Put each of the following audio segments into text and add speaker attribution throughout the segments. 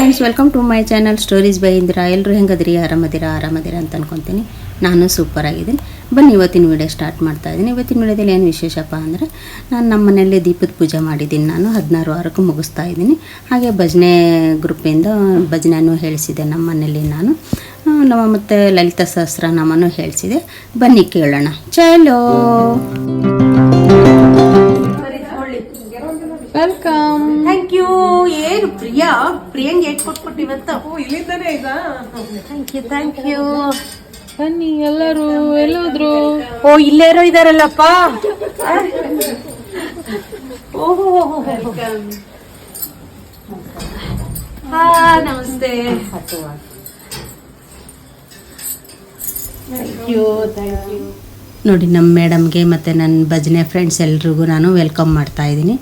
Speaker 1: Friends welcome to my channel stories by Indira ಎಲ್ಲರೂ ಹೆಂಗದ್ರಿ? ಆರಾಮದಿರ? ಆರಾಮದಿರ ಅಂತ ಅನ್ಕೊತೀನಿ. ನಾನು ಸೂಪರ್ ಆಗಿದ್ದೀನಿ. ಬನ್ನಿ, ಇವತ್ತಿನ ವಿಡಿಯೋ ಸ್ಟಾರ್ಟ್ ಮಾಡ್ತಾ ಇದ್ದೀನಿ. ಇವತ್ತಿನ ವಿಡಿಯೋದಲ್ಲಿ ಏನು ವಿಶೇಷಪ್ಪ ಅಂದರೆ, ನಾನು ನಮ್ಮ ಮನೆಯಲ್ಲಿ ದೀಪದ ಪೂಜೆ ಮಾಡಿದ್ದೀನಿ. ನಾನು ಹದಿನಾರು ವಾರಕ್ಕೂ ಮುಗಿಸ್ತಾ ಇದ್ದೀನಿ. ಹಾಗೆ ಭಜನೆ ಗ್ರೂಪಿಂದ ಭಜನೆಯೂ ಹೇಳಿಸಿದೆ ನಮ್ಮ ಮನೆಯಲ್ಲಿ ನಾನು ನಮ್ಮ ಮತ್ತು ಲಲಿತಾ ಸಹಸ್ರನಾಮನೂ ಹೇಳಿಸಿದೆ. ಬನ್ನಿ ಕೇಳೋಣ. ಚಲೋ!
Speaker 2: ವೆಲ್ಕಮ್
Speaker 3: ಥ್ಯಾಂಕ್ ಯು ಏನು ಪ್ರಿಯಾ? ಪ್ರಿಯಂಗೆ ಏಟ್ ಕೊಟ್ಬಿಟ್ಟು ಇವತ್ತು
Speaker 2: ಇಲ್ಲಿದ್ದಾನೆ ಈಗ?
Speaker 3: ಥ್ಯಾಂಕ್ ಯು ಥ್ಯಾಂಕ್ ಯು
Speaker 2: ಬನ್ನಿ ಎಲ್ಲರೂ ಎಲ್ಲೋದ್ರು.
Speaker 3: ಓ ಇಲ್ಲೇರೋ ಇದಾರಲ್ಲಪ್ಪ. ಓಹೋ ಹಾ ನಮಸ್ತೆ. ಥ್ಯಾಂಕ್ ಯು ಥ್ಯಾಂಕ್ ಯು
Speaker 1: ನೋಡಿ ನಮ್ಮ ಮೇಡಮ್ಗೆ ಮತ್ತು ನನ್ನ ಭಜನೆ ಫ್ರೆಂಡ್ಸ್ ಎಲ್ರಿಗೂ ನಾನು ವೆಲ್ಕಮ್ ಮಾಡ್ತಾ ಇದ್ದೀನಿ.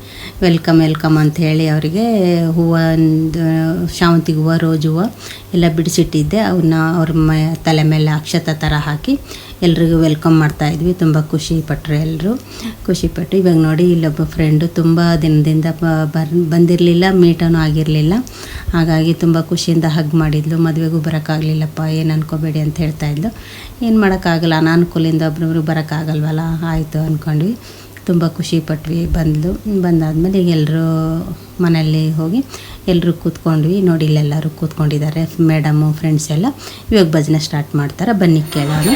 Speaker 1: ವೆಲ್ಕಮ್ ವೆಲ್ಕಮ್ ಅಂತ ಹೇಳಿ ಅವರಿಗೆ ಹೂವು ಒಂದು ಶಾವಂತಿಗೆ ಹೂವು, ರೋಜ್ ಹೂವು ಎಲ್ಲ ಬಿಡಿಸಿಟ್ಟಿದ್ದೆ. ಅವನ್ನ ಅವ್ರ ಮ, ತಲೆ ಮೇಲೆ ಅಕ್ಷತ ಥರ ಹಾಕಿ ಎಲ್ರಿಗೂ ವೆಲ್ಕಮ್ ಮಾಡ್ತಾ ಇದ್ವಿ. ತುಂಬ ಖುಷಿ ಪಟ್ಟರು ಎಲ್ಲರೂ ಖುಷಿಪಟ್ಟು ಇವಾಗ ನೋಡಿ ಇಲ್ಲೊಬ್ಬ ಫ್ರೆಂಡು ತುಂಬ ದಿನದಿಂದ ಬರ್, ಬಂದಿರಲಿಲ್ಲ ಮೀಟನೂ ಆಗಿರಲಿಲ್ಲ. ಹಾಗಾಗಿ ತುಂಬ ಖುಷಿಯಿಂದ ಹಗ್ ಮಾಡಿದ್ಲು. ಮದುವೆಗೂ ಬರೋಕ್ಕಾಗಲಿಲ್ಲಪ್ಪ, ಏನು ಅನ್ಕೋಬೇಡಿ ಅಂತ ಹೇಳ್ತಾ ಇದ್ಲು. ಏನು ಮಾಡೋಕ್ಕಾಗಲ್ಲ ಅನಾನುಕೂಲಿಂದ ಒಬ್ರೊಬ್ರು ಬರೋಕ್ಕಾಗಲ್ವಲ್ಲ? ಆಯಿತು ಅಂದ್ಕೊಂಡ್ವಿ ತುಂಬ ಖುಷಿ ಪಟ್ವಿ, ಬಂದ್ಲು. ಬಂದಾದಮೇಲೆ ಈಗ ಎಲ್ಲರೂ ಮನೆಯಲ್ಲಿ ಹೋಗಿ ಎಲ್ಲರೂ ಕೂತ್ಕೊಂಡ್ವಿ. ನೋಡಿ ಇಲ್ಲೆಲ್ಲರೂ ಕೂತ್ಕೊಂಡಿದ್ದಾರೆ ಮೇಡಮು ಫ್ರೆಂಡ್ಸ್ ಎಲ್ಲ. ಇವಾಗ ಭಜನೆ ಸ್ಟಾರ್ಟ್ ಮಾಡ್ತಾರೆ? ಬನ್ನಿ ಕೇಳೋಣ.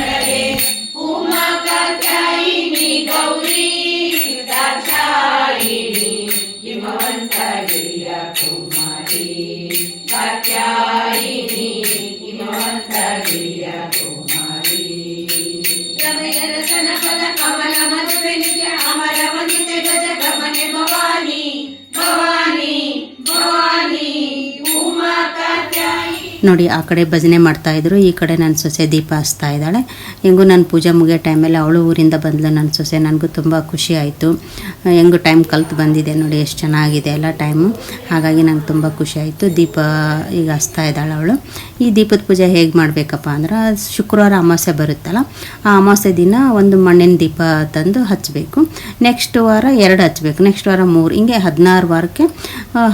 Speaker 1: ನೋಡಿ ಆ ಕಡೆ ಭಜನೆ ಮಾಡ್ತಾಯಿದ್ರು ಈ ಕಡೆ ನನ್ನ ಸೊಸೆ ದೀಪ ಹಚ್ತಾ ಇದ್ದಾಳೆ. ಹೆಂಗೂ ನಾನು ಪೂಜೆ ಮುಗಿಯೋ ಟೈಮಲ್ಲಿ ಅವಳು ಊರಿಂದ ಬಂದಳು ನನ್ನ ಸೊಸೆ ನನಗೂ ತುಂಬ ಖುಷಿ ಆಯಿತು. ಹೆಂಗೂ ಟೈಮ್ ಕಲ್ತು ಬಂದಿದೆ ನೋಡಿ ಎಷ್ಟು ಚೆನ್ನಾಗಿದೆ ಎಲ್ಲ ಟೈಮು ಹಾಗಾಗಿ ನಂಗೆ ತುಂಬ ಖುಷಿ ಆಯಿತು. ದೀಪ ಈಗ ಹಚ್ತಾ ಇದ್ದಾಳೆ ಅವಳು. ಈ ದೀಪದ ಪೂಜೆ ಹೇಗೆ ಮಾಡಬೇಕಪ್ಪ ಅಂದ್ರೆ, ಶುಕ್ರವಾರ ಅಮಾವಾಸ್ಯೆ ಬರುತ್ತಲ್ಲ, ಆ ಅಮಾವಾಸ್ಯೆ ದಿನ ಒಂದು ಮಣ್ಣಿನ ದೀಪ ತಂದು ಹಚ್ಚಬೇಕು ನೆಕ್ಸ್ಟ್ ವಾರ ಎರಡು ಹಚ್ಚಬೇಕು ನೆಕ್ಸ್ಟ್ ವಾರ ಮೂರು, ಹಿಂಗೆ ಹದಿನಾರು ವಾರಕ್ಕೆ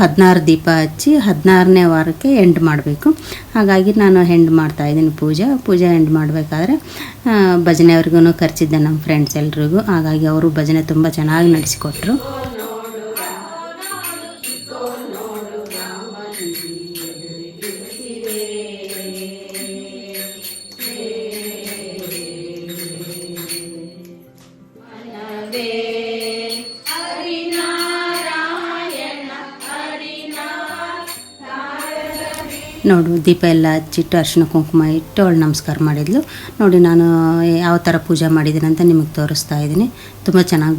Speaker 1: ಹದಿನಾರು ದೀಪ ಹಚ್ಚಿ ಹದಿನಾರನೇ ವಾರಕ್ಕೆ ಎಂಡ್ ಮಾಡಬೇಕು. ಹಾಗಾಗಿ ನಾನು ಹೆಂಡ್ ಮಾಡ್ತಾ ಇದ್ದೀನಿ ಪೂಜೆ. ಪೂಜೆ ಹೆಂಡ್ ಮಾಡಬೇಕಾದ್ರೆ ಭಜನೆಯವ್ರಿಗೂ ಕರೆಸಿದ್ದೆ ನಮ್ಮ ಫ್ರೆಂಡ್ಸ್ ಎಲ್ರಿಗೂ. ಹಾಗಾಗಿ ಅವರು ಭಜನೆ ತುಂಬ ಚೆನ್ನಾಗಿ ನಡೆಸಿಕೊಟ್ರು. ನೋಡು, ದೀಪ ಎಲ್ಲ ಹಚ್ಚಿಟ್ಟು ಅರಿಶಿನ ಕುಂಕುಮ ಇಟ್ಟು ಅವಳು ನಮಸ್ಕಾರ ಮಾಡಿದ್ಲು. ನೋಡಿ, ನಾನು ಯಾವ ಥರ ಪೂಜೆ ಮಾಡಿದ್ದೀನಿ ಅಂತ ನಿಮಗೆ ತೋರಿಸ್ತಾ ಇದ್ದೀನಿ. ತುಂಬ ಚೆನ್ನಾಗಿ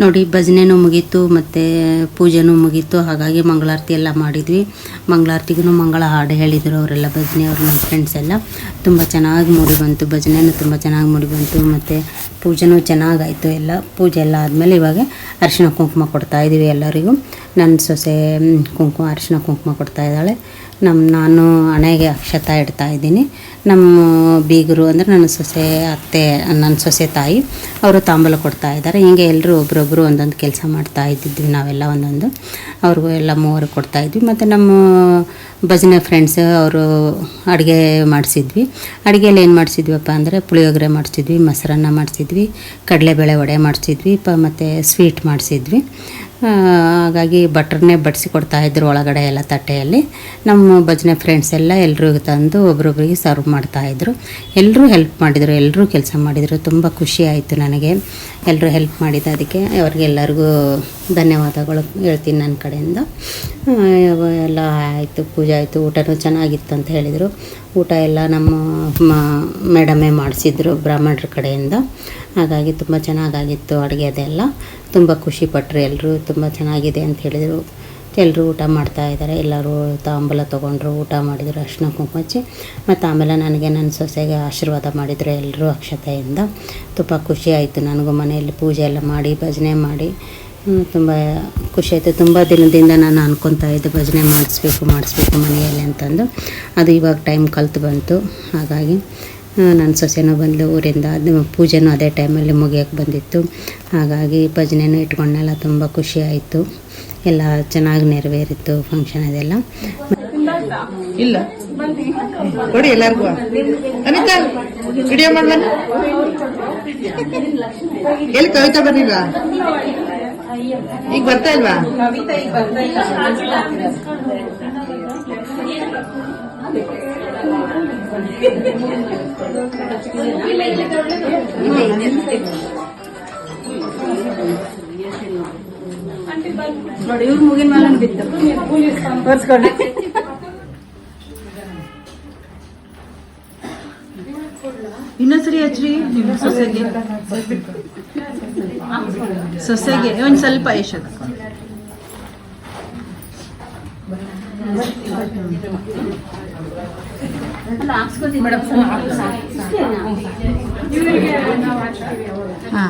Speaker 1: ನೋಡಿ, ಭಜನೆನೂ ಮುಗೀತು, ಮತ್ತು ಪೂಜೆನೂ ಮುಗೀತು. ಹಾಗಾಗಿ ಮಂಗಳಾರತಿ ಎಲ್ಲ ಮಾಡಿದ್ವಿ. ಮಂಗಳಾರತಿಗೂ ಮಂಗಳ ಹಾಡು ಹೇಳಿದರು ಅವರೆಲ್ಲ ಭಜನೆ ಅವ್ರ, ನಮ್ಮ ಫ್ರೆಂಡ್ಸ್ ಎಲ್ಲ. ತುಂಬ ಚೆನ್ನಾಗಿ ಮೂಡಿ ಬಂತು, ಭಜನೆನೂ ತುಂಬ ಚೆನ್ನಾಗಿ ಮೂಡಿ ಬಂತು. ಮತ್ತು ಪೂಜೆನೂ ಚೆನ್ನಾಗಾಯಿತು ಎಲ್ಲ. ಪೂಜೆ ಎಲ್ಲ ಆದಮೇಲೆ ಇವಾಗ ಅರಿಶಿನ ಕುಂಕುಮ ಕೊಡ್ತಾ ಇದ್ದೀವಿ ಎಲ್ಲರಿಗೂ. ನನ್ನ ಸೊಸೆ ಕುಂಕುಮ ಅರಿಶಿನ ಕುಂಕುಮ ಕೊಡ್ತಾ ಇದ್ದಾಳೆ. ನಮ್ಮ ನಾನು, ಹಣೆಗೆ ಅಕ್ಷತ ಇಡ್ತಾ ಇದ್ದೀನಿ. ನಮ್ಮ ಬೀಗರು ಅಂದರೆ ನನ್ನ ಸೊಸೆ, ಅತ್ತೆ, ನನ್ನ ಸೊಸೆ ತಾಯಿ, ಅವರು ತಾಂಬೂಲ ಕೊಡ್ತಾ ಇದ್ದಾರೆ. ಹೀಗೆ ಎಲ್ಲರೂ ಒಬ್ರೊಬ್ಬರು ಒಂದೊಂದು ಕೆಲಸ ಮಾಡ್ತಾ ಇದ್ದಿದ್ವಿ ನಾವೆಲ್ಲ ಒಂದೊಂದು. ಅವ್ರಿಗೂ ಎಲ್ಲ ಮೂವರು ಕೊಡ್ತಾ ಇದ್ವಿ. ಮತ್ತು ನಮ್ಮ ಭಜನೆ ಫ್ರೆಂಡ್ಸ್ ಅವರು ಅಡುಗೆ ಮಾಡಿಸಿದ್ವಿ. ಅಡುಗೆಯಲ್ಲಿ ಏನು ಮಾಡಿಸಿದ್ವಿಪ್ಪ ಅಂದರೆ ಪುಳಿಯೋಗರೆ ಮಾಡಿಸಿದ್ವಿ, ಮೊಸರನ್ನ ಮಾಡಿಸಿದ್ವಿ, ಕಡಲೆಬೇಳೆ ವಡೆ ಮಾಡಿಸಿದ್ವಿ, ಪ ಮತ್ತು ಸ್ವೀಟ್ ಮಾಡಿಸಿದ್ವಿ. ಹಾಗಾಗಿ ಬಟ್ರನ್ನೇ ಬಡಿಸಿ ಕೊಡ್ತಾ ಇದ್ರು ಒಳಗಡೆ ಎಲ್ಲ ತಟ್ಟೆಯಲ್ಲಿ. ನಮ್ಮ ಭಜನೆ ಫ್ರೆಂಡ್ಸ್ ಎಲ್ಲ ಎಲ್ರಿಗೂ ತಂದು ಒಬ್ರೊಬ್ರಿಗೆ ಸರ್ವ್ ಮಾಡ್ತಾಯಿದ್ರು ಎಲ್ಲರೂ ಹೆಲ್ಪ್ ಮಾಡಿದರು ಎಲ್ಲರೂ ಕೆಲಸ ಮಾಡಿದರು. ತುಂಬ ಖುಷಿ ಆಯಿತು ನನಗೆ. ಎಲ್ಲರೂ ಹೆಲ್ಪ್ ಮಾಡಿದ ಅದಕ್ಕೆ. ಅವ್ರಿಗೆಲ್ಲರಿಗೂ ಧನ್ಯವಾದಗಳು ಹೇಳ್ತೀನಿ ನನ್ನ ಕಡೆಯಿಂದ. ಎಲ್ಲ ಆಯಿತು, ಪೂಜೆ ಆಯಿತು, ಊಟನೂ ಚೆನ್ನಾಗಿತ್ತು ಅಂತ ಹೇಳಿದರು. ಊಟ ಎಲ್ಲ ನಮ್ಮ ಮೇಡಮೇ ಮಾಡಿಸಿದ್ರು ಬ್ರಾಹ್ಮಣರ ಕಡೆಯಿಂದ. ಹಾಗಾಗಿ ತುಂಬ ಚೆನ್ನಾಗಾಗಿತ್ತು ಅಡುಗೆ ಅದೆಲ್ಲ. ತುಂಬ ಖುಷಿಪಟ್ಟರು ಎಲ್ಲರೂ ತುಂಬ ಚೆನ್ನಾಗಿದೆ ಅಂತ ಹೇಳಿದರು. ಎಲ್ಲರೂ ಊಟ ಮಾಡ್ತಾ ಇದ್ದಾರೆ. ಎಲ್ಲರೂ ತಾಂಬೂಲ ತೊಗೊಂಡ್ರು, ಊಟ ಮಾಡಿದರು, ಅರ್ಶಿನ ಕುಂಕುಮ ಹಚ್ಚಿ. ಮತ್ತು ಆಮೇಲೆ ನನಗೆ ನನ್ನ ಸೊಸೆಗೆ ಆಶೀರ್ವಾದ ಮಾಡಿದರು ಎಲ್ಲರೂ ಅಕ್ಷತೆಯಿಂದ. ತುಂಬ ಖುಷಿ ಆಯಿತು ನನಗೂ ಮನೆಯಲ್ಲಿ ಪೂಜೆ ಎಲ್ಲ ಮಾಡಿ, ಭಜನೆ ಮಾಡಿ. ತುಂಬ ಖುಷಿ ಆಯಿತು. ತುಂಬ ದಿನದಿಂದ ನಾನು ಅನ್ಕೊತಾ ಇದ್ದೆ, ಭಜನೆ ಮಾಡಿಸ್ಬೇಕು ಮಾಡಿಸ್ಬೇಕು ಮನೆಯಲ್ಲಿ ಅಂತಂದು. ಅದು ಇವಾಗ ಟೈಮ್ ಕಲ್ತು ಬಂತು. ಹಾಗಾಗಿ ನನ್ನ ಸೊಸೆನೂ ಬಂದು ಊರಿಂದ. ಅದು ಪೂಜೆನೂ ಅದೇ ಟೈಮಲ್ಲಿ ಮುಗಿಯೋಕ್ಕೆ ಬಂದಿತ್ತು. ಹಾಗಾಗಿ ಭಜನೆನೂ ಇಟ್ಕೊಂಡೆಲ್ಲ ತುಂಬ ಖುಷಿ ಆಯಿತು. ಎಲ್ಲ ಚೆನ್ನಾಗಿ ನೆರವೇರಿತ್ತು ಫಂಕ್ಷನ್ ಅದೆಲ್ಲ.
Speaker 2: ಇಲ್ಲ. ಕೊಡಿ ಎಲ್ಲರಿಗೂ. ಅನಿತಾ ವಿಡಿಯೋ ಮಾಡ್ಲಿ? ಎಲ್ಲಿ ಕವಿತಾ ಬರ್ಲಿಲ್ವಾ ಈಗ ಬರ್ತಾ ಇಲ್ವಾ
Speaker 3: ನೋಡಿ ಇವ್ರು ಮುಗಿನ ಮೇಲೆ ಬಿತ್ತು. ಬರ್ಸ್ಕೊಂಡು
Speaker 2: ಇನ್ನೊಂದ್ಸರಿ ಹಚ್ರಿ ನಿಮ್ಮ ಸೊಸೆಗೆ. ಸೊಸೆಗೆ ಒಂದು ಸ್ವಲ್ಪ ಯಶದ ಹಾ.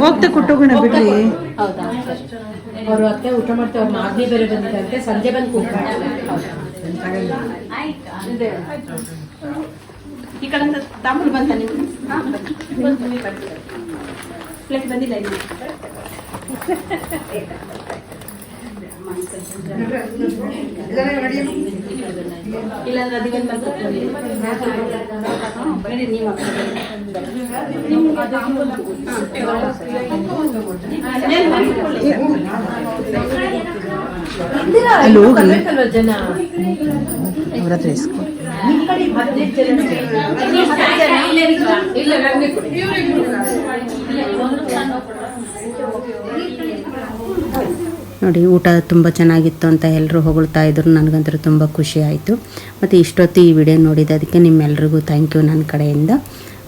Speaker 2: ಹೋಗ್ತಾ ಕೊಟ್ಟೋಗೋಣ ಬಿಡ್ರಿ.
Speaker 4: ಅವರು ಅತ್ತೆ ಊಟ ಮಾಡ್ತಾರೆ ಅವ್ರ ಮಾಗ್ನಿ ಬೇರೆ ಬಂದಿದ್ದಾರೆ ಸಂಜೆ ಬಂದು ಕೂತ್ಕೊಂಡು
Speaker 3: ಈ ಕಡೆಯಿಂದ ತಾಂಬೂಲ ಬಂತ ನೀವು ಪ್ಲೇಟ್ ಬಂದಿಲ್ಲ ಇಲ್ಲಿ ಇಲ್ಲಾಂದ್ರೆ ಅದಿಗೊಂದು ಬಂದು ಬೇರೆ ನೀವು
Speaker 2: ಅಲ್ಲಿ ಹೋಗ್ರಿ
Speaker 4: ಬೇಕಲ್ವ ಜನ
Speaker 2: ಅವ್ರ ಹತ್ರ ಇಸ್ಕೊ
Speaker 4: ಈ ಕಡೆ ಹದಿನೈದು ಜನ ಇಲ್ಲ
Speaker 1: ನೋಡಿ, ಊಟ ತುಂಬ ಚೆನ್ನಾಗಿತ್ತು ಅಂತ ಎಲ್ಲರೂ ಹೊಗಳ್ತಾ ಇದ್ರು. ನನಗಂತೂ ತುಂಬ ಖುಷಿ ಆಯಿತು. ಮತ್ತು ಇಷ್ಟೊತ್ತು ಈ ವಿಡಿಯೋ ನೋಡಿದ್ದಕ್ಕೆ ನಿಮ್ಮೆಲ್ರಿಗೂ ಥ್ಯಾಂಕ್ ಯು ನನ್ನ ಕಡೆಯಿಂದ.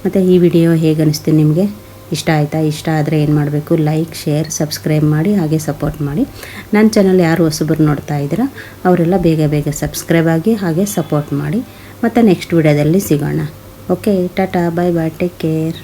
Speaker 1: ಮತ್ತು ಈ ವಿಡಿಯೋ ಹೇಗೆ ಅನಿಸ್ತು ನಿಮಗೆ? ಇಷ್ಟ ಆಯಿತಾ? ಇಷ್ಟ ಆದರೆ ಏನು ಮಾಡಬೇಕು? ಲೈಕ್ ಶೇರ್ ಸಬ್ಸ್ಕ್ರೈಬ್ ಮಾಡಿ, ಹಾಗೆ ಸಪೋರ್ಟ್ ಮಾಡಿ. ನನ್ನ ಚಾನಲ್ ಯಾರು ಹೊಸಬರು ನೋಡ್ತಾ ಇದ್ದೀರಾ, ಅವರೆಲ್ಲ ಬೇಗ ಬೇಗ ಸಬ್ಸ್ಕ್ರೈಬ್ ಆಗಿ, ಹಾಗೆ ಸಪೋರ್ಟ್ ಮಾಡಿ. ಮತ್ತು ನೆಕ್ಸ್ಟ್ ವಿಡಿಯೋದಲ್ಲಿ ಸಿಗೋಣ. Okay tata bye bye take care